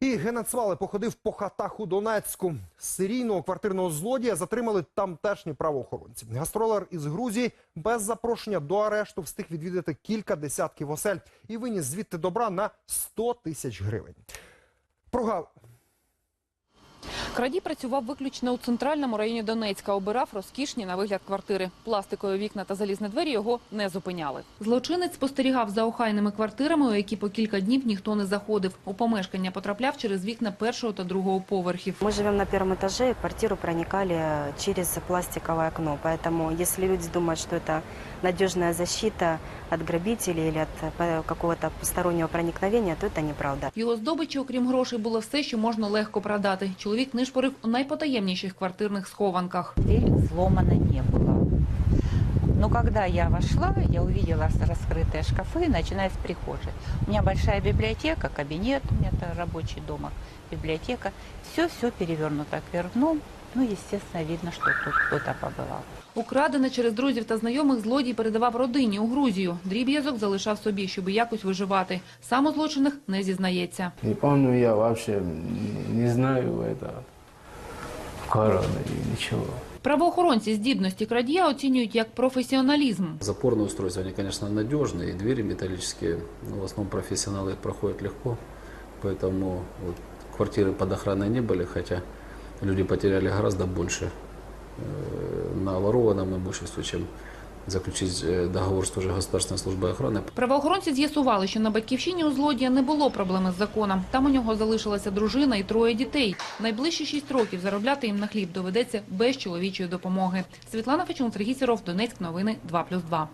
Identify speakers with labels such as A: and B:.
A: І Генацвали походив по хатах у Донецьку. Серійного квартирного злодія затримали тамтешні правоохоронці. Гастролер із Грузії без запрошення до арешту встиг відвідати кілька десятків осель і виніс звідти добра на 100 тисяч гривень. Прогав
B: Крадій працював виключно у центральному районі Донецька. Обирав розкішні на вигляд квартири. Пластикові вікна та залізні двері його не зупиняли. Злочинець спостерігав за охайними квартирами, у які по кілька днів ніхто не заходив. У помешкання потрапляв через вікна першого та другого поверхів.
C: Мы живем на первом этаже, и в квартиру проникали через пластиковое окно. Поэтому, если люди думают, что это надежная защита от грабителей или от э, какого-то постороннего проникновения, то это неправда.
B: В Його здобичі, окрім грошей, було все, що можна легко продати. Чоловік нишпорив у найпотаємніших квартирних схованках.
D: Дверь взломана не было. Но когда я вошла, я увидела раскрытые шкафы, начиная с прихожей. У меня большая библиотека, кабинет, у меня это рабочий дома, библиотека. Все-все перевернуто кверх дном. Ну, естественно, видно, что тут кто-то побывал.
B: Украдене через друзів та знайомих злодій передавав родині у Грузію. Дріб'язок залишав собі, щоб якось виживати. Сам у злочинах не зізнається.
E: Не помню я вообще, не знаю это короны и ничего.
B: Правоохоронці здібності крадія оцінюють як професіоналізм.
F: Запорные устройства, они, конечно, надежные, и двери металлические, но в основном профессионалы их проходят легко, поэтому вот, квартиры под охраной не были, хотя люди потеряли гораздо больше э, на ворованном имуществе, чем заключить э, договор з тоже Государственной службой охраны.
B: Правоохоронці з'ясували, що на батьківщині у злодія не було проблеми з законом. Там у нього залишилася дружина і троє дітей. Найближчі шість років заробляти їм на хліб доведеться без чоловічої допомоги. Світлана Фечун, Сергій Сіров, Донецьк. Новини 2+,2.